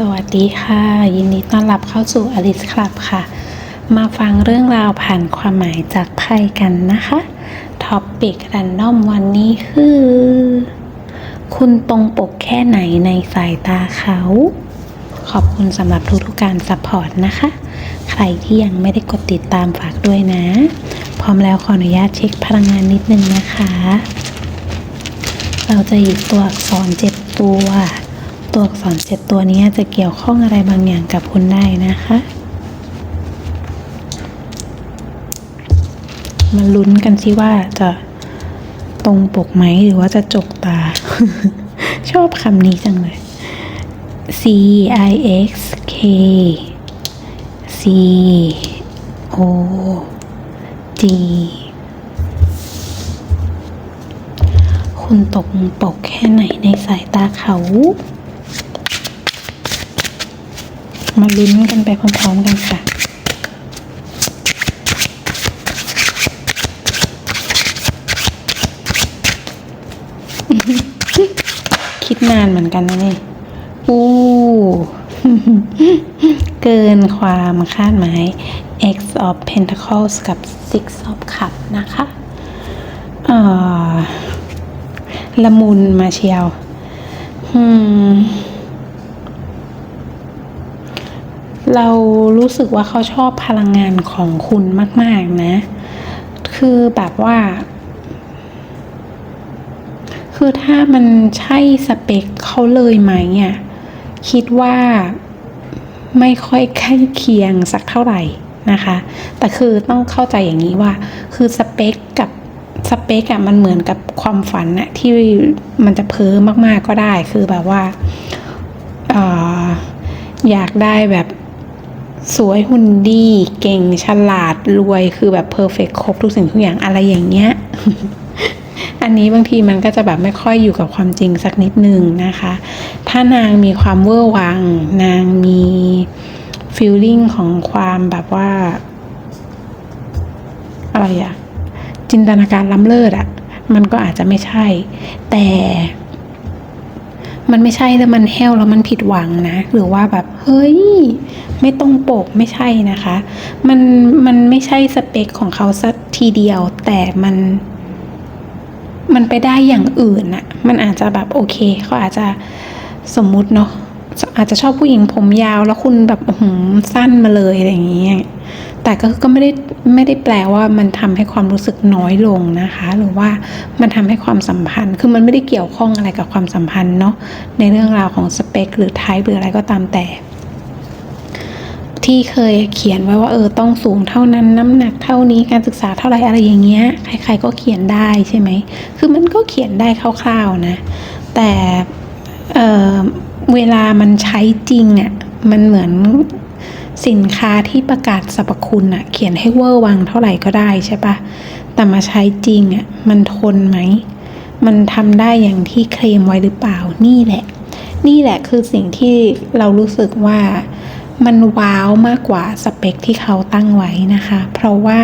สวัสดีค่ะ ยินดีต้อนรับเข้าสู่อลิสคลับค่ะ มาฟังเรื่องราวผ่านความหมายจากไพ่กันนะคะท็อปปิกรันดอมวันนี้คือ คุณตรงปกแค่ไหนในสายตาเขา ขอบคุณสำหรับทุกๆการซัพพอร์ตนะคะ ใครที่ยังไม่ได้กดติดตามฝากด้วยนะ พร้อมแล้วขออนุญาตเช็คพลังงานนิดนึงนะคะ เราจะหยิบตัวอักษรเจ็ดตัว ตัวอักษรเจ็ดตัวนี้จะเกี่ยวข้องอะไรบางอย่างกับคุณได้นะคะ มาลุ้นกันสิว่าจะตรงปกไหมหรือว่าจะจกตา ชอบคำนี้จังเลย C I X K C O G คุณตกปกแค่ไหนในสายตาเขา มาลุ้นกันไปพร้อมๆกันค่ะคิดนานเหมือนกันนะเนี่ยอู้เกินความคาดหมาย X of Pentacles กับ Six of Cups นะคะอ่อละมุนมาเชียว อืม เรารู้สึกว่าเขาชอบพลังงานของคุณมาก ๆ นะ คือแบบว่า คือถ้ามันใช่สเปคเขาเลยไหมอะคิดว่าไม่ค่อยใกล้เคียงสักเท่าไหร่นะคะ แต่คือต้องเข้าใจอย่างนี้ว่า คือสเปคกับสเปคอะมันเหมือนกับความฝันอะที่มันจะเพ้อมากๆก็ได้ คือแบบว่าอออยากได้แบบ สวยหุ่นดี เก่งฉลาดรวยคือแบบเพอร์เฟกครบทุกสิ่งทุกอย่างอะไรอย่างเงี้ย อันนี้บางทีมันก็จะแบบไม่ค่อยอยู่กับความจริงสักนิดนึงนะคะ ถ้านางมีความเวอร์วัง นางมีฟีลลิ่งของความแบบว่า อะไรอะจินตนาการล้ำเลิศอะมันก็อาจจะไม่ใช่ แต่ มันไม่ใช่แล้วมันแห้วแล้วมันผิดหวังนะ หรือว่าแบบเฮ้ย ไม่ตรงปกไม่ใช่นะคะ มันมันไม่ใช่สเปคของเขาสักทีเดียว แต่มัน มันไปได้อย่างอื่นน่ะมันอาจจะแบบโอเคเขาอาจจะสมมุติเนาะอาจจะชอบผู้หญิงผมยาวแล้วคุณแบบอื้อหือสั้นมาเลยอะไรอย่างเงี้ย แต่ก็ก็ไม่ได้ไม่ได้แปลว่ามันทำให้ความรู้สึกน้อยลงนะคะ หรือว่ามันทำให้ความสัมพันธ์ คือมันไม่ได้เกี่ยวข้องอะไรกับความสัมพันธ์เนาะในเรื่องราวของสเปคหรือไทป์หรืออะไรก็ตามแต่ ที่เคยเขียนไว้ว่าเออต้องสูงเท่านั้นน้ำหนักเท่านี้การศึกษาเท่าไรอะไรอย่างเงี้ยใครๆก็เขียนได้ใช่ไหมคือมันก็เขียนได้คร่าวๆนะ แต่เออเวลามันใช้จริงอะ่ะมันเหมือน สินค้าที่ประกาศสรรพคุณอะ่ะเขียนให้เวอร์วังเท่าไหร่ก็ได้ใช่ปะแต่มาใช้จริงอะ่ะมันทนไหม มันทำได้อย่างที่เคลมไว้หรือเปล่านี่แหละ นี่แหละคือสิ่งที่เรารู้สึกว่ามันว้าวมากกว่าสเปคที่เขาตั้งไว้นะคะ เพราะว่า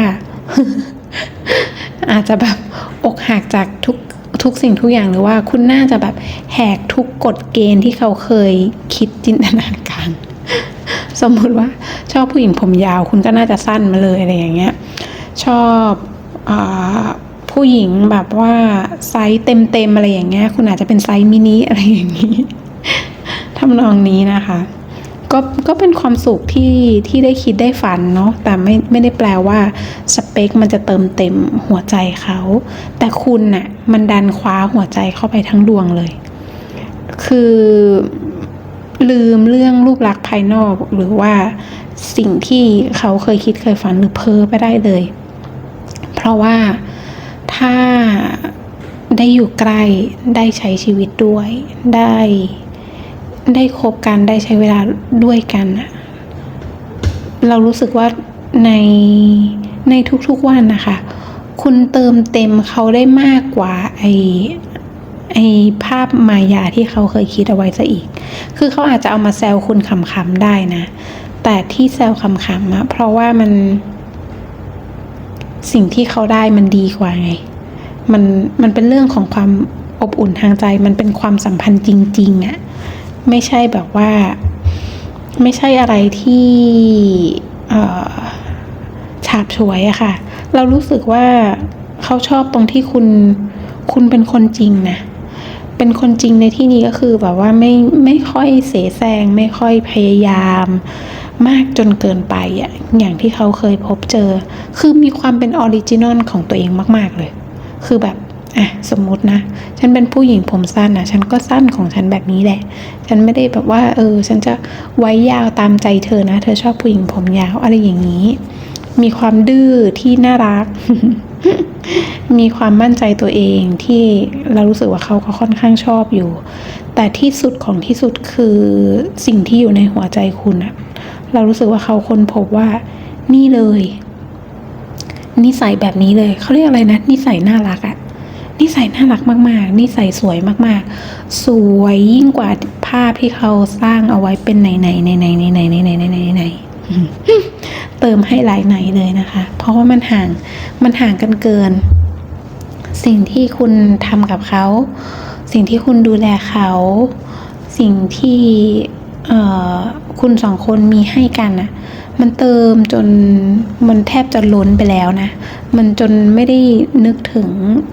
อาจจะแบบอกหักจากทุกทุกสิ่งทุกอย่างหรือว่าคุณน่าจะแบบแหกทุกกฎเกณฑ์ที่เขาเคยคิดจินตนาการ สมมุติว่าชอบผู้หญิงผมยาวคุณก็น่าจะสั้นมาเลยอะไรอย่างเงี้ย ชอบอผู้หญิงแบบว่าไซส์เต็มๆอะไรอย่างเงี้ย คุณอาจจะเป็นไซส์มินิอะไรอย่างนี้ทำนองนี้นะคะ ก็ก็เป็นความสุขที่ที่ได้คิดได้ฝันเนาะแต่ไม่ไม่ได้แปลว่าสเปคมันจะเติมเต็มหัวใจเขา แต่คุณน่ะมันดันคว้าหัวใจเข้าไปทั้งดวงเลย คือ ลืมเรื่องรูปลักษณ์ภายนอก หรือว่าสิ่งที่เขาเคยคิดเคยฝันหรือเพ้อไปได้เลย เพราะว่าถ้าได้อยู่ใกล้ได้ใช้ชีวิตด้วย ได้ได้คบกันได้ใช้เวลาด้วยกันเรารู้สึกว่าในในทุกๆวันนะคะ คุณเติมเต็มเขาได้มากกว่าไอ ไอภาพมายาที่เขาเคยคิดเอาไว้ซะอีก คือเขาอาจจะเอามาแซวคุณขำๆได้นะ แต่ที่แซวขำๆอะเพราะว่ามัน สิ่งที่เขาได้มันดีกว่าไง มันมันเป็นเรื่องของความอบอุ่นทางใจ มันเป็นความสัมพันธ์จริง ๆอะไม่ใช่แบบว่า ไม่ใช่อะไรที่ฉาบฉวยอะค่ะ เรารู้สึกว่าเขาชอบตรงที่คุณ คุณเป็นคนจริงนะ เป็นคนจริงในที่นี้ก็คือแบบว่าไม่ไม่ค่อยเสแสร้งไม่ค่อยพยายาม มากจนเกินไปอะอย่างที่เขาเคยพบเจอ คือมีความเป็นออริจินอลของตัวเองมาก ๆเลย คือแบบอะสมมตินะ ฉันเป็นผู้หญิงผมสั้นนะฉันก็สั้นของฉันแบบนี้แหละ ฉันไม่ได้แบบว่า เออ ฉันจะไว้ยาวตามใจเธอนะ เธอชอบผู้หญิงผมยาวอะไรอย่างนี้ มีความดื้อที่น่ารัก มีความมั่นใจตัวเองที่เรารู้สึกว่าเขาก็ค่อนข้างชอบอยู่ แต่ที่สุดของที่สุดคือสิ่งที่อยู่ในหัวใจคุณอะเรารู้สึกว่าเขาค้นพบว่า นี่เลย นิสัยแบบนี้เลย เขาเรียกอะไรนะ นิสัยน่ารักอะนิสัยน่ารักมาก ๆ นิสัยสวยมาก ๆ สวยยิ่งกว่าภาพที่เขาสร้างเอาไว้เป็นไหนไหนไหนไหนไหนไหนไหนไหนไหนไหน เติมให้หลายไหนเลยนะคะ เพราะว่ามันห่างมันห่างกันเกิน สิ่งที่คุณทำกับเขา สิ่งที่คุณดูแลเขา สิ่งที่คุณสองคนมีให้กันน่ะ มันเติมจนมันแทบจะล้นไปแล้วนะ มันจนไม่ได้นึกถึง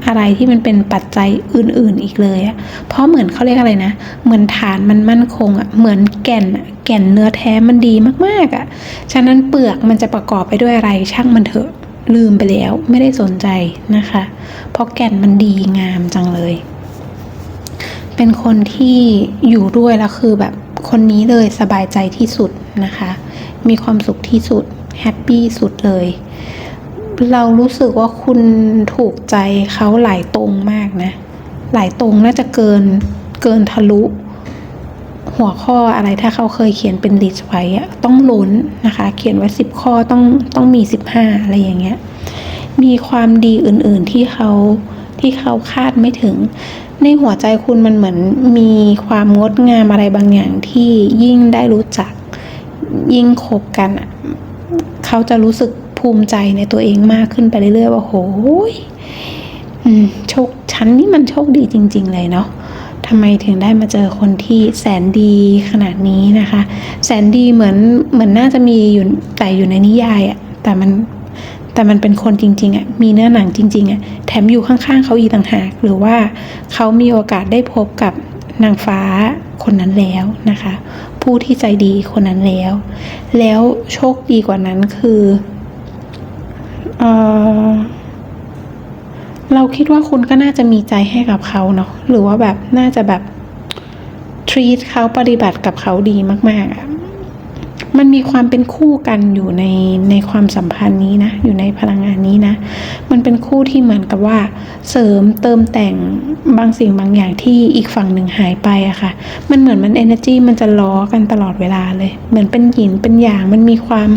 อะไรที่มันเป็นปัจจัยอื่นๆอีกเลยอะเพราะเหมือนเขาเรียกอะไรนะ เหมือนฐานมันมั่นคงอะเหมือนแก่นอะแก่นเนื้อแท้มันดีมากๆอะฉะนั้นเปลือกมันจะประกอบไปด้วยอะไรช่างมันเถอะลืมไปแล้วไม่ได้สนใจนะคะ เพราะแก่นมันดีงามจังเลย เป็นคนที่อยู่ด้วยแล้วคือแบบคนนี้เลยสบายใจที่สุดนะคะ มีความสุขที่สุด แฮปปี้สุดเลย เรารู้สึกว่าคุณถูกใจเขาหลายตรงมากนะ หลายตรงน่าจะเกินเกินทะลุ หัวข้ออะไรถ้าเขาเคยเขียนเป็นลิสต์ไว้ต้องล้นนะคะ เขียนไว้สิบข้อต้องต้องมีสิบห้าอะไรอย่างเงี้ย มีความดีอื่น ๆที่เขาที่เขาคาดไม่ถึง ในหัวใจคุณมันเหมือนมีความงดงามอะไรบางอย่างที่ยิ่งได้รู้จัก ยิ่งคบกันอะเขาจะรู้สึกภูมิใจในตัวเองมากขึ้นไปเรื่อยๆว่าโหยโชคฉันนี่มันโชคดีจริง ๆ เลยเนาะทำไมถึงได้มาเจอคนที่แสนดีขนาดนี้นะคะ แสนดีเหมือนเหมือนน่าจะมีอยู่แต่อยู่ในนิยายอะแต่มันแต่มันเป็นคนจริงๆอะมีเนื้อหนังจริงๆอะแถมอยู่ข้างๆเขาอีกต่างหากหรือว่าเขามีโอกาสได้พบกับนางฟ้าคนนั้นแล้วนะคะ ผู้ที่ใจดีคนนั้นแล้ว แล้วโชคดีกว่านั้นคือเออเราคิดว่าคุณก็น่าจะมีใจให้กับเขาเนาะหรือว่าแบบน่าจะแบบ treat เขาปฏิบัติกับเขาดีมาก ๆอะ มันมีความเป็นคู่กันอยู่ในในความสัมพันธ์นี้นะ อยู่ในพลังงานนี้นะ มันเป็นคู่ที่เหมือนกับว่า เสริมเติมแต่งบางสิ่งบางอย่างที่อีกฝั่งหนึ่งหายไปอะค่ะ มันเหมือนมัน energy มันจะล้อกันตลอดเวลาเลย เหมือนเป็นหินเป็นหยาง มันมีความ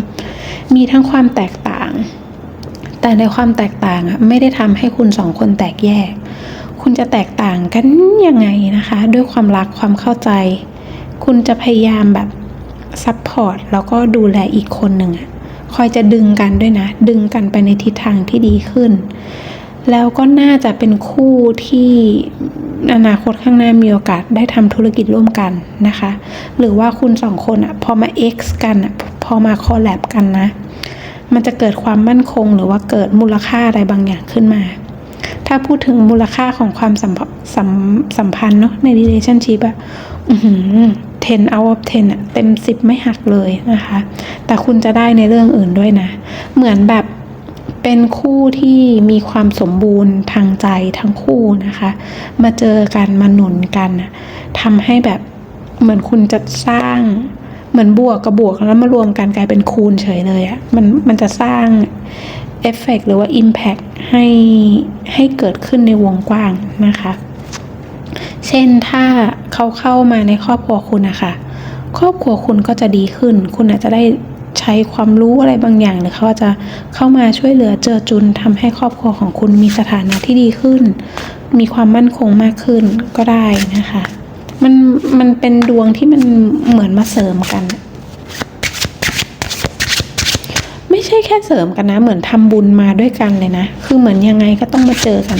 มีทั้งความแตกต่าง แต่ในความแตกต่างอะไม่ได้ทำให้คุณสองคนแตกแยก คุณจะแตกต่างกันยังไงนะคะ ด้วยความรักความเข้าใจ คุณจะพยายามแบบ ซัพพอร์ตแล้วก็ดูแลอีกคนหนึ่งอะคอยจะดึงกันด้วยนะ ดึงกันไปในทิศทางที่ดีขึ้น แล้วก็น่าจะเป็นคู่ที่อนาคตข้างหน้ามีโอกาสได้ทำธุรกิจร่วมกันนะคะ หรือว่าคุณสองคนอะพอมา X กันอะพอมาคอลแลบกันนะ มันจะเกิดความมั่นคงหรือว่าเกิดมูลค่าอะไรบางอย่างขึ้นมา ถ้าพูดถึงมูลค่าของความสัมพสัมสัมพันธ์เนาะใน relationship อะ 10 out of 10อะเต็ม 10 ไม่หักเลยนะคะ แต่คุณจะได้ในเรื่องอื่นด้วยนะ เหมือนแบบเป็นคู่ที่มีความสมบูรณ์ทางใจทั้งคู่นะคะ มาเจอกันมาหนุนกันทำให้แบบเหมือนคุณจะสร้างเหมือนบวกกับบวกแล้วมารวมกันกลายเป็นคูณเฉยเลยอะมันมันจะสร้างเอฟเฟกหรือว่า Impact ให้ให้เกิดขึ้นในวงกว้างนะคะ เช่นถ้าเขาเข้ามาในครอบครัวคุณนะคะ ครอบครัวคุณก็จะดีขึ้น คุณอาจจะได้ใช้ความรู้อะไรบางอย่าง หรือเขาจะเข้ามาช่วยเหลือเจอจุนทำให้ครอบครัวของคุณมีสถานะที่ดีขึ้น มีความมั่นคงมากขึ้นก็ได้นะคะ มันมันเป็นดวงที่มันเหมือนมาเสริมกัน ไม่ใช่แค่เสริมกันนะ เหมือนทำบุญมาด้วยกันเลยนะ คือเหมือนยังไงก็ต้องมาเจอกัน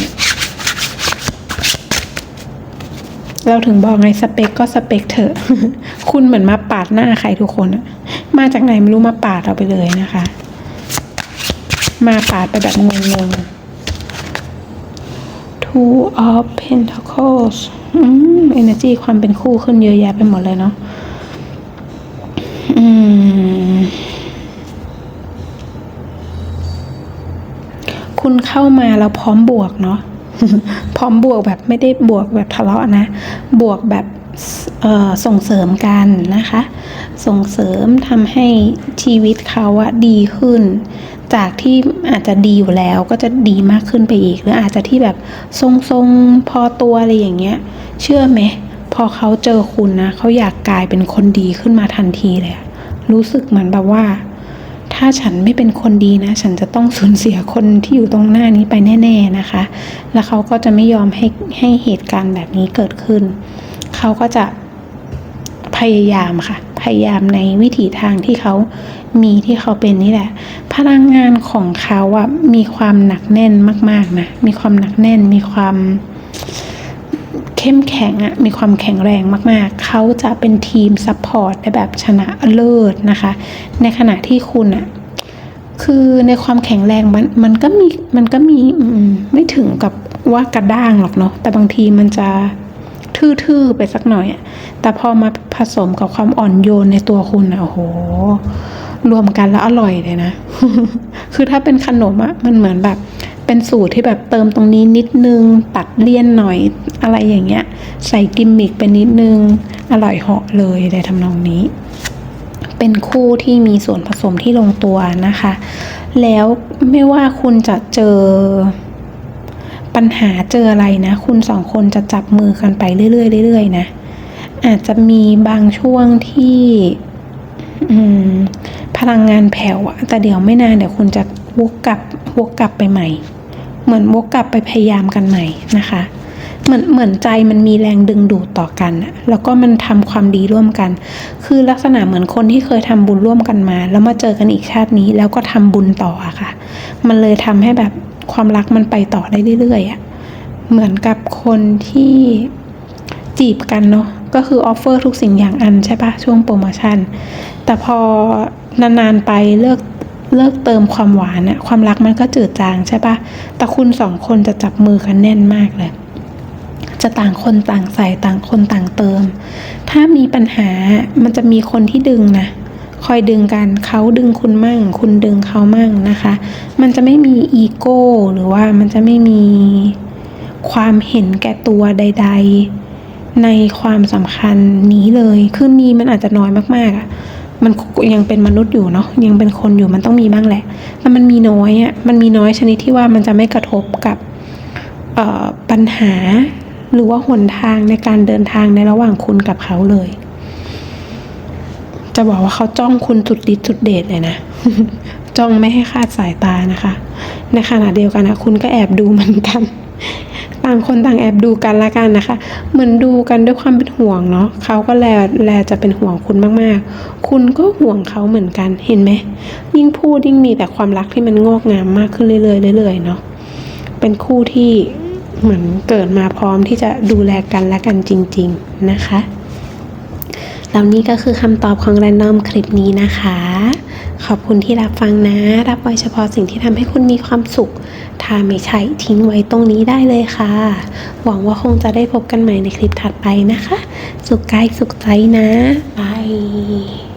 เราถึงบอกไงสเปคก็สเปคเถอะ คุณเหมือนมาปาดหน้าใครทุกคนอะมาจากไหนไม่รู้มาปาดเราไปเลยนะคะ มาปาดไปแบบงงๆ Two of Pentacles อืม energy ความเป็นคู่ขึ้นเยอะแยะไปหมดเลยเนาะอืม คุณเข้ามาแล้วพร้อมบวกเนาะ พร้อมบวกแบบไม่ได้บวกแบบทะเลาะนะ บวกแบบส่งเสริมกันนะคะ ส่งเสริมทำให้ชีวิตเขาอะดีขึ้น จากที่อาจจะดีอยู่แล้วก็จะดีมากขึ้นไปอีก หรืออาจจะที่แบบทรงๆพอตัวอะไรอย่างเงี้ย เชื่อไหมพอเขาเจอคุณนะเขาอยากกลายเป็นคนดีขึ้นมาทันทีเลยรู้สึกเหมือนแบบว่า ถ้าฉันไม่เป็นคนดีนะ ฉันจะต้องสูญเสียคนที่อยู่ตรงหน้านี้ไปแน่ ๆนะคะ แล้วเขาก็จะไม่ยอมให้ให้เหตุการณ์แบบนี้เกิดขึ้น เขาก็จะพยายามค่ะ พยายามในวิถีทางที่เขามีที่เขาเป็นนี่แหละ พลังงานของเขาอะมีความหนักแน่นมาก ๆนะ มีความหนักแน่น มีความ เข้มแข็งอะมีความแข็งแรงมากๆ เขาจะเป็นทีมซัพพอร์ตได้แบบชนะเลิศนะคะ ในขณะที่คุณอะคือในความแข็งแรงมันมันก็มีมันก็มีมไม่ถึงกับว่ากระด้างหรอกเนาะแต่บางทีมันจะทื่อๆไปสักหน่อยอะแต่พอมาผสมกับความอ่อนโยนในตัวคุณอะโอ้โหรวมกันแล้วอร่อยเลยนะ คือถ้าเป็นขนมอะมันเหมือนแบบ เป็นสูตรที่แบบเติมตรงนี้นิดนึง ตัดเลี่ยนหน่อยอะไรอย่างเงี้ย ใส่กิมมิกไปนิดนึง อร่อยเหาะเลยในทำนองนี้ เป็นคู่ที่มีส่วนผสมที่ลงตัวนะคะ แล้วไม่ว่าคุณจะเจอปัญหาเจออะไรนะ คุณสองคนจะจับมือกันไปเรื่อยๆเรื่อยๆนะ อาจจะมีบางช่วงที่พลังงานแผ่วอะแต่เดี๋ยวไม่นานเดี๋ยวคุณจะ วกกลับวกกลับไปใหม่ เหมือนวกกลับไปพยายามกันใหม่นะคะเหมือนเหมือนใจมันมีแรงดึงดูดต่อกัน แล้วก็มันทำความดีร่วมกัน คือลักษณะเหมือนคนที่เคยทำบุญร่วมกันมา แล้วมาเจอกันอีกชาตินี้ แล้วก็ทำบุญต่ออะค่ะ มันเลยทำให้แบบความรักมันไปต่อได้เรื่อยๆอะเหมือนกับคนที่จีบกันเนาะ ก็คือออฟเฟอร์ทุกสิ่งอย่างอันใช่ปะช่วงโปรโมชั่น แต่พอนานๆไปเลิก เลิกเติมความหวานอะความรักมันก็จืดจางใช่ปะแต่คุณสองคนจะจับมือกันแน่นมากเลย จะต่างคนต่างใส่ต่างคนต่างเติม ถ้ามีปัญหามันจะมีคนที่ดึงนะคอยดึงกันเขาดึงคุณมั่ง คุณดึงเขามั่งนะคะ มันจะไม่มีอีโก้หรือว่ามันจะไม่มีความเห็นแก่ตัวใด ๆ ในความสำคัญนี้เลย คือมีมันอาจจะน้อยมากๆอะ มันยังเป็นมนุษย์อยู่เนาะยังเป็นคนอยู่มันต้องมีบ้างแหละแต่มันมีน้อยอะ่ะมันมีน้อยชนิดที่ว่ามันจะไม่กระทบกับปัญหาหรือว่าหนทางในการเดินทางในระหว่างคุณกับเขาเลย จะบอกว่าเขาจ้องคุณสุดฤทธิ์สุดเดชเลยนะ จ้องไม่ให้คลาดสายตานะคะ ในขณะเดียวกันนะคุณก็แอบดูเหมือนกัน ต่างคนต่างแอบดูกันละกันนะคะ เหมือนดูกันด้วยความเป็นห่วงเนาะเขาก็แลแลจะเป็นห่วงคุณมากๆ คุณก็ห่วงเขาเหมือนกันเห็นไหมยิ่งพูดยิ่งมีแต่ความรักที่มันงอกงามมากขึ้นเรื่อยๆเรื่อยๆเนาะเป็นคู่ที่เหมือนเกิดมาพร้อมที่จะดูแลกันและกันจริง ๆนะคะแล้วนี่ก็คือคำตอบของแรนดอมคลิปนี้นะคะ ขอบคุณที่รับฟังนะ รับไว้เฉพาะสิ่งที่ทำให้คุณมีความสุข ถ้าไม่ใช่ทิ้งไว้ตรงนี้ได้เลยค่ะ หวังว่าคงจะได้พบกันใหม่ในคลิปถัดไปนะคะ สุขกายสุขใจนะบาย